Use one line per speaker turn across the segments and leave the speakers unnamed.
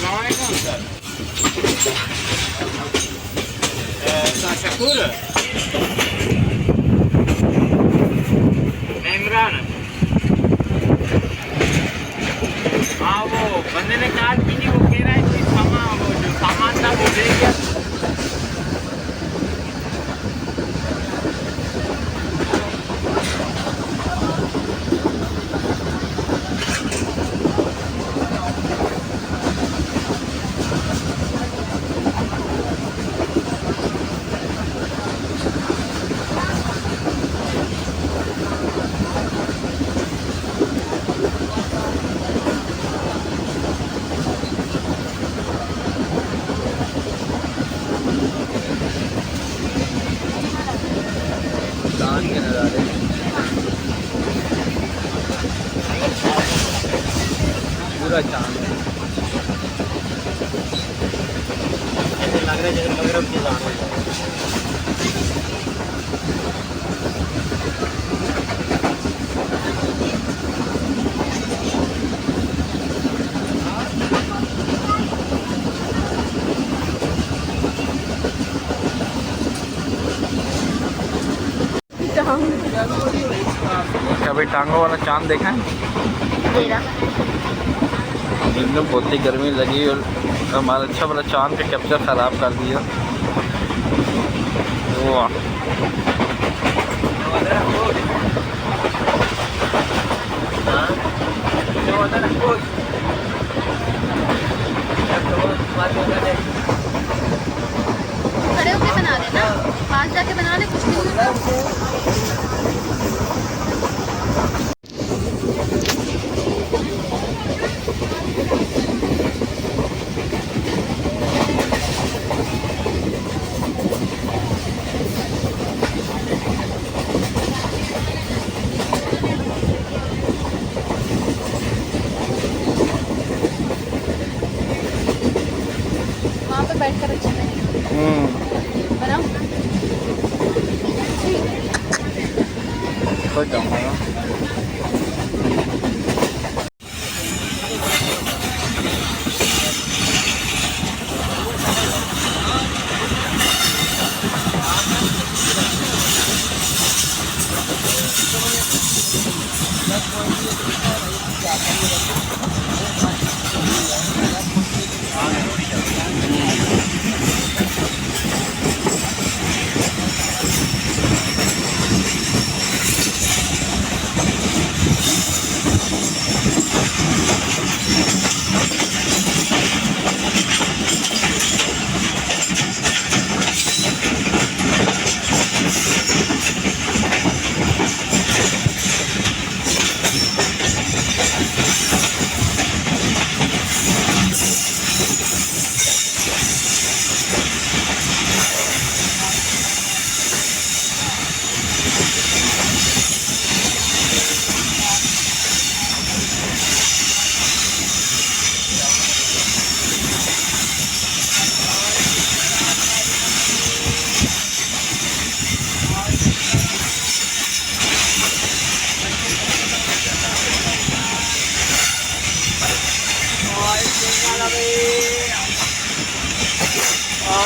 Assalamualaikum वो बंदे ने वो कह रहा है कि सामान वो जो सामान था वो दे गया
पूरा चाँद है।
ऐसे लग रहा है जैसे मगरब की जान हो
कभी टांगों। वाला चाँद देखा है? एकदम बहुत ही गर्मी लगी और हमारा अच्छा वाला चाँद का कैप्चर ख़राब कर दिया। वाह। Don't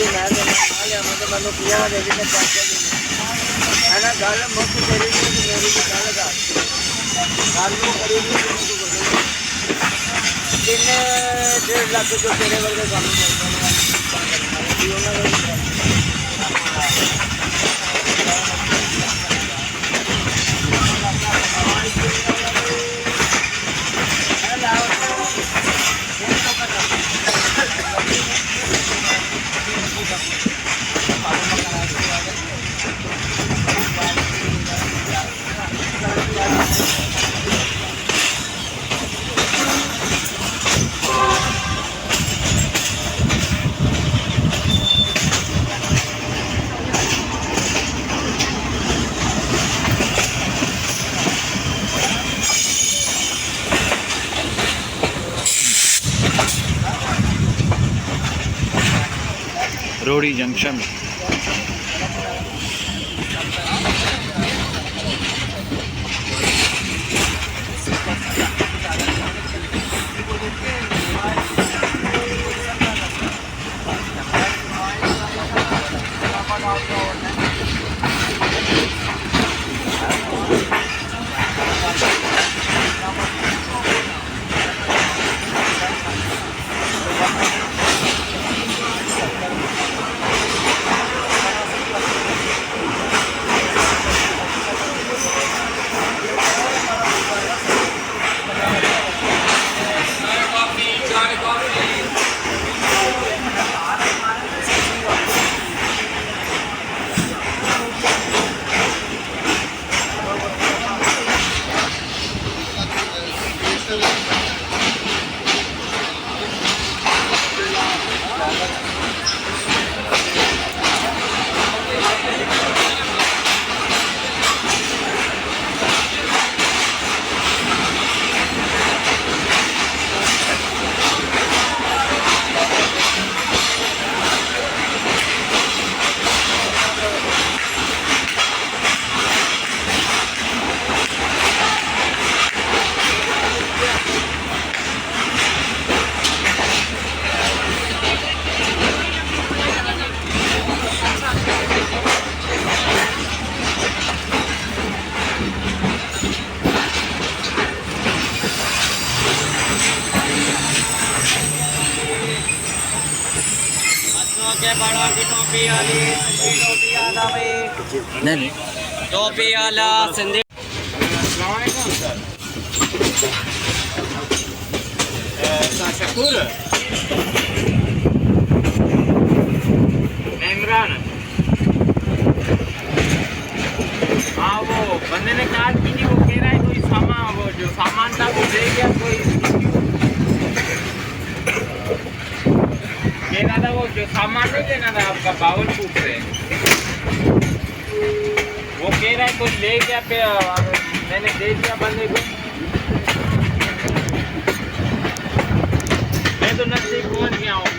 ਜੇ ਮੈਂ ਤੈਨੂੰ ਨਾ ਲਿਆਵਾਂ ਤੇ ਮੈਨੂੰ ਪੀਆ ਦੇ ਦੇ ਤੇ ਚੱਕ ਕੇ ਦੇ ਹਨਾ ਗੱਲ ਮੁੱਕ ਤੇਰੀ ਦੀ ਤੇ ਮੇਰੀ ਦੀ ਗੱਲ ਦਾ ਗੱਲ ਨੂੰ ਕਰੀ ਦੀ ਤੂੰ ਬੋਲ ਤਿੰਨ, ਡੇਢ ਲੱਖ ਜੋ ਤੇਰੇ ਵਰਗੇ ਕੰਮ ਕਰਦੇ ਨੇ ਉਹਨਾਂ ਦੇ
rory junction. टोपी वाली सिंधी टोपी वाला भाई
नहीं
टोपी वाला सिंधी
शकूर इमरान हाँ वो बंदे ने कहा कि नहीं वो कह रहा है कोई सामान वो जो सामान था वो दे गया कोई था वो जो सामान नहीं लेना था आपका बावलपुर से वो कह रहा है कुछ ले गया पे मैंने दे दिया बंदे को मैं तो नज़दीक पहुँच गया हूँ।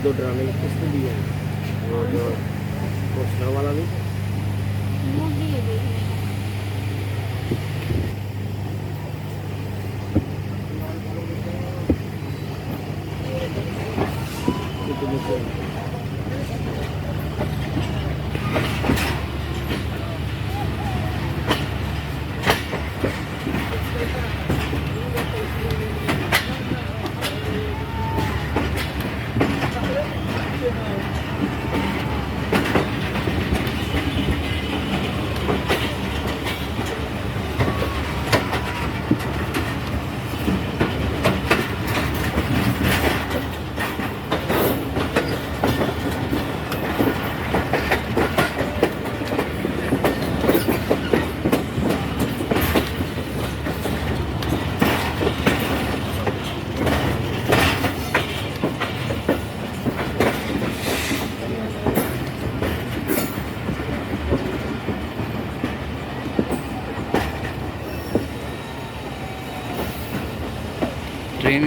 दो ड्रामे किसने दिए हैं वो जो पोस्टर वाला भी ಟ್ರೈನ್